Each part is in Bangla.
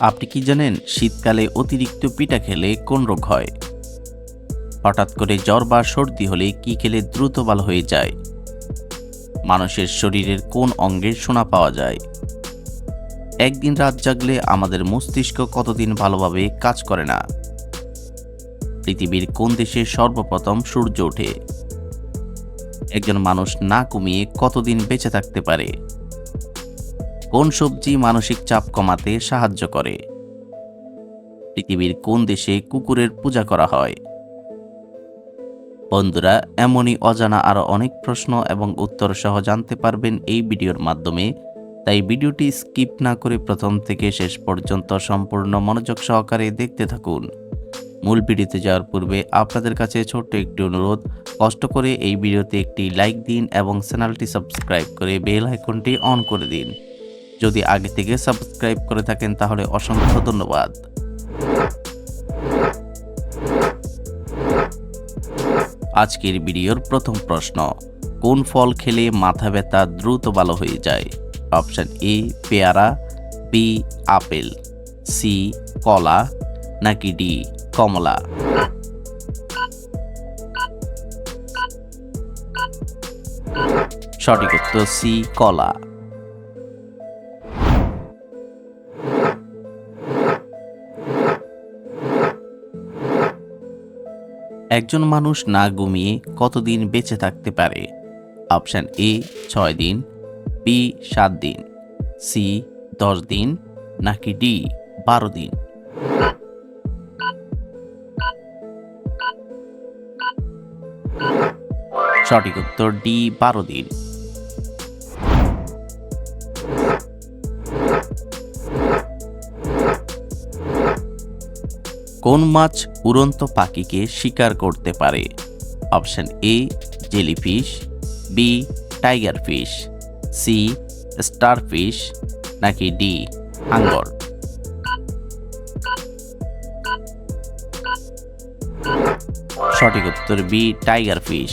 আপনি কি জানেন শীতকালে অতিরিক্ত পিঠা খেলে কোন রোগ হয়? হঠাৎ করে জ্বর বা সর্দি হলে কি খেলে দ্রুত ভালো হয়ে যায়? মানুষের শরীরের কোন অঙ্গের সোনা পাওয়া যায়? একদিন রাত জাগলে আমাদের মস্তিষ্ক কতদিন ভালোভাবে কাজ করে না? পৃথিবীর কোন দেশে সর্বপ্রথম সূর্য ওঠে? একজন মানুষ না কমিয়ে কতদিন বেঁচে থাকতে পারে? কোন সবজি মানসিক চাপ কমাতে সাহায্য করে? পৃথিবীর কোন দেশে কুকুরের পূজা করা হয়? বন্ধুরা, এমনই অজানা আরও অনেক প্রশ্ন এবং উত্তর সহ জানতে পারবেন এই ভিডিওর মাধ্যমে। তাই ভিডিওটি স্কিপ না করে প্রথম থেকে শেষ পর্যন্ত সম্পূর্ণ মনোযোগ সহকারে দেখতে থাকুন। মূল ভিডিওতে যাওয়ার পূর্বে আপনাদের কাছে ছোট্ট একটি অনুরোধ, কষ্ট করে এই ভিডিওতে একটি লাইক দিন এবং চ্যানেলটি সাবস্ক্রাইব করে বেল আইকনটি অন করে দিন। যদি আগে থেকে সাবস্ক্রাইব করে থাকেন তাহলে অসংখ্য ধন্যবাদ। আজকের ভিডিওর প্রথম প্রশ্ন, কোন ফল খেলে মাথা ব্যথা দ্রুত ভালো হয়ে যায়? অপশন এ, পেয়ারা, বি, আপেল, সি, কলা, নাকি ডি, কমলা? সঠিক উত্তর সি, কলা। একজন মানুষ না ঘুমিয়ে কতদিন বেঁচে থাকতে পারে? অপশান এ, ছয় দিন, বি, সাত দিন, সি, দশ দিন, নাকি ডি, বারো দিন। সঠিক উত্তর ডি, বারো দিন। কোন মাছ উড়ন্ত পাখিকে শিকার করতে পারে? Option A, jellyfish, B, tiger fish, C star fish নাকি ডি হাঙ্গর সঠিক উত্তর বি, টাইগার ফিশ।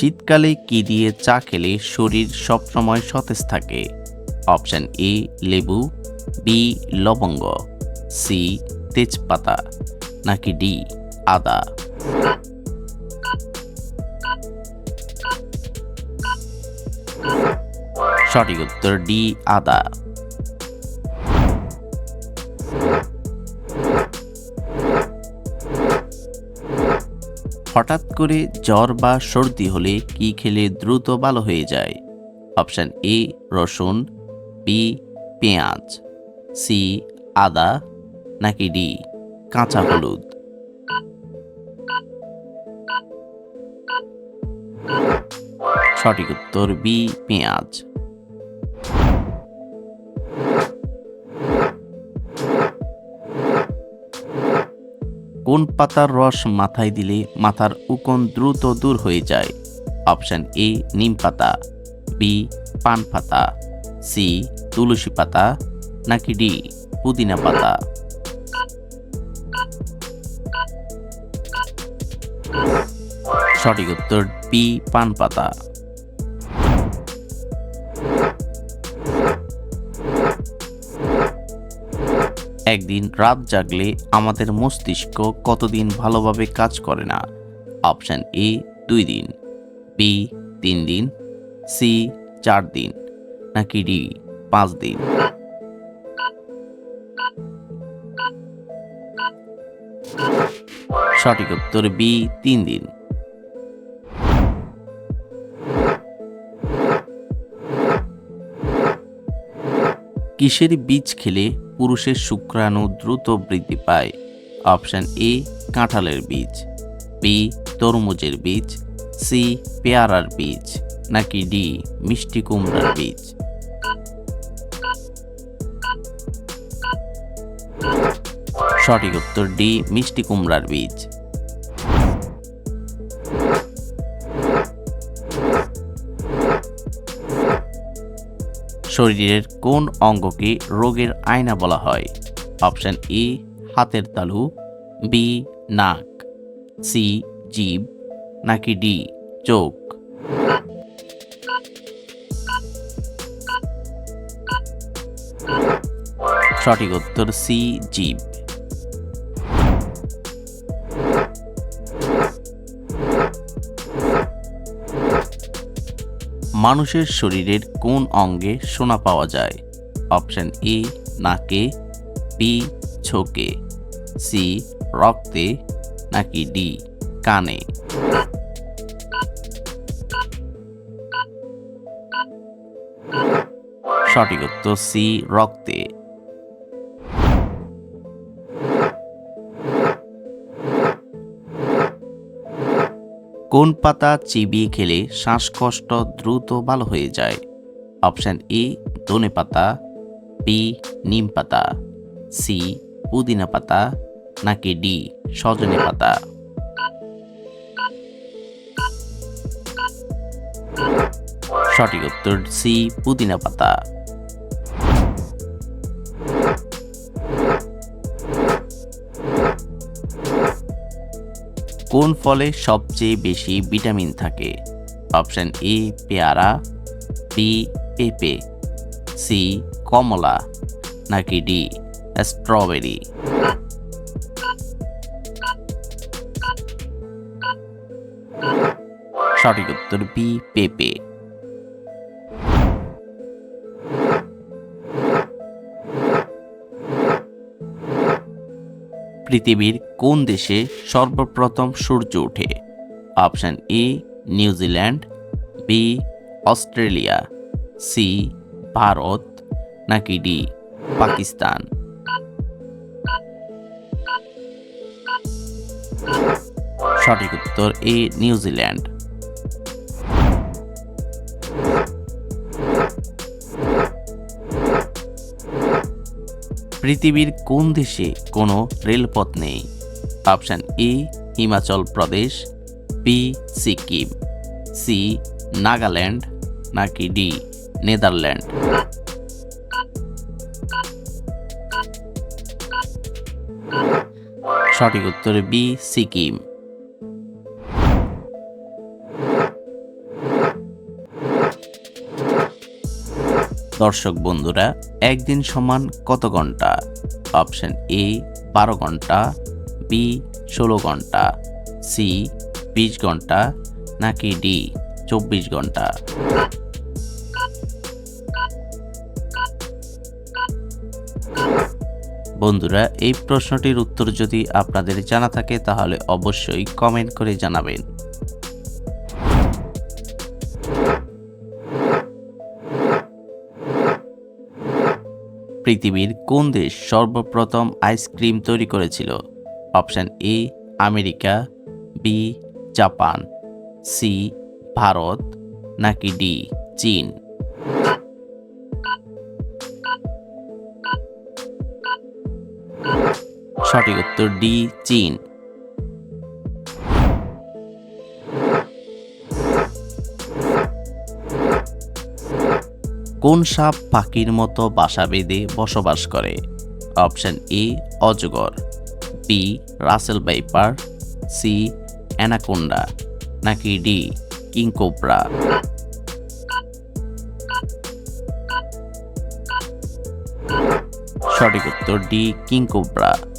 শীতকালে কি দিয়ে চা খেলে শরীর সবসময় সতেজ থাকে? অপশন এ, লেবু, বি, লবঙ্গ, সি, তেজপাতা, নাকি ডি, আদা? সঠিক উত্তর ডি, আদা। হঠাৎ করে জ্বর বা সর্দি হলে কি খেলে দ্রুত ভালো হয়ে যায়? অপশান এ, রসুন বি পেঁয়াজ সি আদা, নাকি ডি কাঁচা হলুদ? সঠিক উত্তর বি পেঁয়াজ। কোন পাতার রস মাথায় দিলে মাথার উকন দ্রুত দূর হয়ে যায়? অপশান এ, নিম পাতা, বি, পান পাতা, সি, তুলসী পাতা, নাকি ডি, পুদিনা পাতা? সঠিক উত্তর বি, পান পাতা। একদিন রাত জাগলে আমাদের মস্তিষ্ক কতদিন ভালোভাবে কাজ করে না? অপশান এ, দুই দিন। বি, তিন দিন। সি, চার দিন। নাকি ডি, পাঁচ দিন। সঠিক উত্তর বি, তিন দিন। কিসের বীজ খেলে পুরুষের শুক্রাণু দ্রুত বৃদ্ধি পায়। অপশান এ, কাঁঠালের বীজ। বি, তরমুজের বীজ। সি, পেয়ারার বীজ। নাকি ডি, মিষ্টি কুমড়ার বীজ। সঠিক উত্তর ডি, মিষ্টি কুমড়ার বীজ। শরীরের কোন অঙ্গকে রোগের আয়না বলা হয়? অপশান এ, হাতের তালু, বি, নাক, সি জীব নাকি ডি, চোখ। সঠিক উত্তর সি জীব মানুষের শরীরের কোন অঙ্গে সোনা পাওয়া যায়? অপশন এ, নাকে বি ছোকে সি রক্তে, নাকি ডি কানে। সঠিক উত্তর সি রক্তে। কোন পাতা চিবিয়ে খেলে শ্বাসকষ্ট দ্রুত ভালো হয়ে যায়? অপশান এ, ধনে পাতা, বি, নিম পাতা, সি, পুদিনা পাতা, নাকি ডি, সজনে পাতা? সঠিক উত্তর সি, পুদিনা পাতা। কোন ফলে সবচেয়ে বেশি ভিটামিন থাকে? অপশান এ, পেয়ারা, বি, পেঁপে, সি, কমলা, নাকি ডি, স্ট্রবেরি? সঠিক উত্তর বি, পেঁপে। পৃথিবীর কোন দেশে সর্বপ্রথম সূর্য ওঠে? Option A, New Zealand B Australia C Bharat, নাকি ডি পাকিস্তান? সঠিক উত্তর এ, নিউজিল্যান্ড। পৃথিবীর কোন দেশে কোনো রেলপথ নেই? Option A, Himachal Pradesh B Sikkim C Nagaland, নাকি ডি নেদারল্যান্ড? সঠিক উত্তর বি সিকিম। দর্শক বন্ধুরা, একদিন সমান কত ঘণ্টা? অপশন এ বারো ঘণ্টা বি ষোলো ঘণ্টা সি বিশ ঘণ্টা, নাকি ডি চব্বিশ ঘণ্টা? বন্ধুরা, এই প্রশ্নটির উত্তর যদি আপনাদের জানা থাকে, তাহলে অবশ্যই কমেন্ট করে জানাবেন। পৃথিবীর কোন দেশ সর্বপ্রথম আইসক্রিম তৈরি করেছিল? Option A America B Japan C Bharat, নাকি ডি চীন? সঠিক উত্তর ডি চীন। কোন সাপ পাখির মতো বাসা বেঁধে বসবাস করে? অপশন এ, অজগর B Russell viper C anaconda, নাকি ডি কিংকোবরা সঠিক উত্তর ডি কিংকোবরা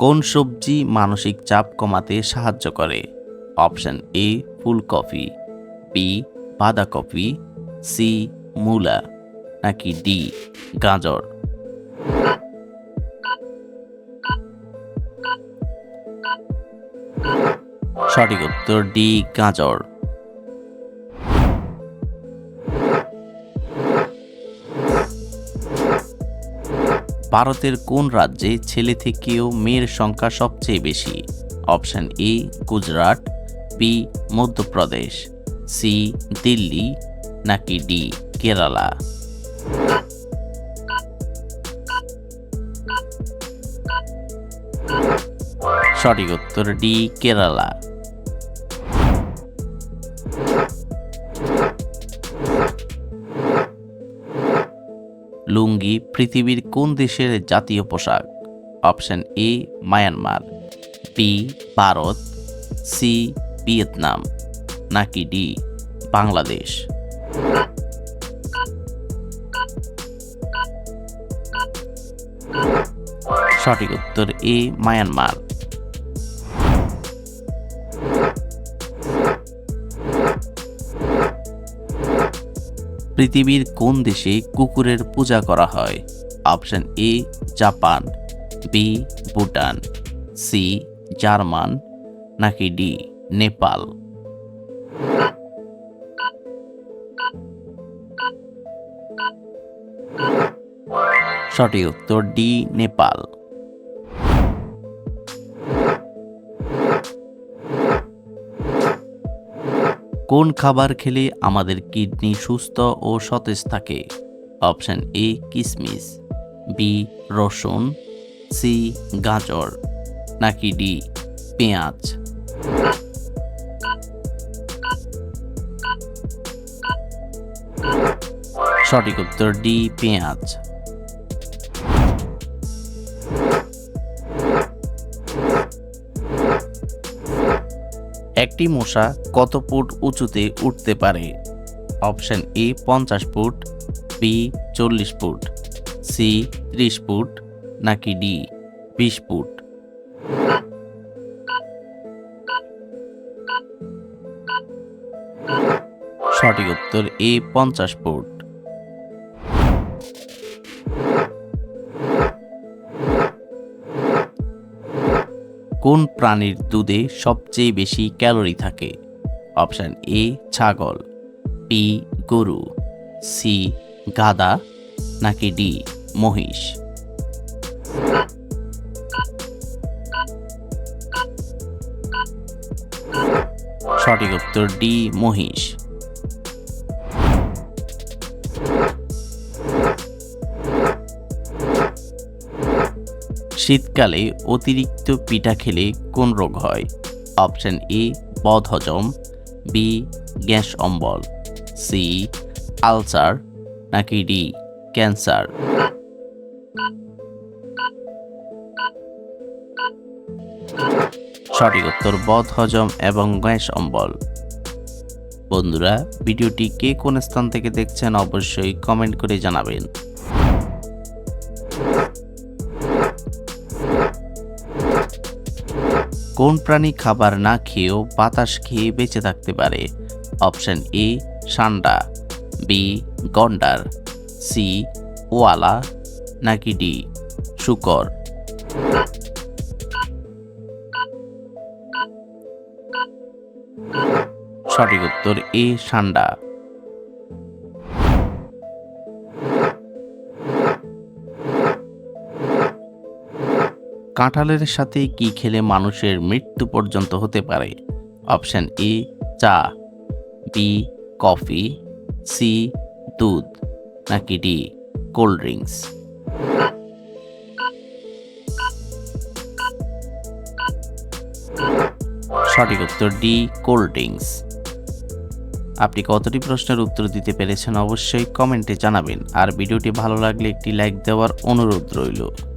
কোন সবজি মানসিক চাপ কমাতে সাহায্য করে? অপশান এ ফুলকপি বি বাঁধাকপি সি, মূলা, নাকি ডি, গাজর? সঠিক উত্তর ডি, গাজর। ভারতের কোন রাজ্যে ছেলে থেকেও মেয়ের সংখ্যা সবচেয়ে বেশি? Option A, Gujarat, B, Madhya Pradesh, C, Delhi, নাকি ডি, কেরালা? সঠিক উত্তর ডি, কেরালা। লুঙ্গি পৃথিবীর কোন দেশের জাতীয় পোশাক? Option A, Myanmar B Bharat C Vietnam, নাকি ডি বাংলাদেশ। সঠিক উত্তর এ, মায়ানমার। পৃথিবীর কোন দেশে কুকুরের পূজা করা হয়? Option A, Japan, B, Bhutan, C, German, নাকি ডি, নেপাল? সঠিক উত্তর ডি, নেপাল। কোন খাবার খেলে আমাদের কিডনি সুস্থ ও সতেজ থাকে? অপশন এ, কিসমিস, বি, রসুন, সি, গাজর, নাকি ডি, পেঁয়াজ। সঠিক উত্তর ডি, পেঁয়াজ। একটি মশা কত ফুট উঁচুতে উঠতে পারে? অপশান এ, পঞ্চাশ ফুট, বি, চল্লিশ ফুট, সি, ত্রিশ ফুট, নাকি ডি, বিশ ফুট। সঠিক উত্তর এ, পঞ্চাশ ফুট। কোন প্রাণীর দুধে সবচেয়ে বেশি ক্যালোরি থাকে? অপশান এ, ছাগল, বি, গরু, সি, গাদা, নাকি ডি, মহিষ? সঠিক উত্তর ডি, মহিষ। শীতকালে অতিরিক্ত পিঠা খেলে কোন রোগ হয়? অপশন এ বদহজম বি গ্যাস অম্বল সি আলসার, নাকি ডি ক্যান্সার? সঠিক উত্তর, বদহজম এবং গ্যাস অম্বল। বন্ধুরা, ভিডিওটি কে কোন স্থান থেকে দেখছেন অবশ্যই কমেন্ট করে জানাবেন। কোন প্রাণী খাবার না খেয়েও বাতাস খেয়ে বেঁচে থাকতে পারে? অপশন এ, সান্ডা। বি গন্ডার। সি ওয়ালা নাকি ডি, শুকর। সঠিক উত্তর এ, সান্ডা। কাঁঠালের সাথে কি খেলে মানুষের মৃত্যু পর্যন্ত হতে পারে? অপশন এ, চা। B, coffee. সি, দুধ। নাকি ডি, কোল্ড ড্রিঙ্কস? সঠিক উত্তর ডি, কোল্ড ড্রিঙ্কস। আপনি কতটি প্রশ্নের উত্তর দিতে পেরেছেন অবশ্যই কমেন্টে জানাবেন। আর ভিডিওটি ভালো লাগলে একটি লাইক দেওয়ার অনুরোধ রইল।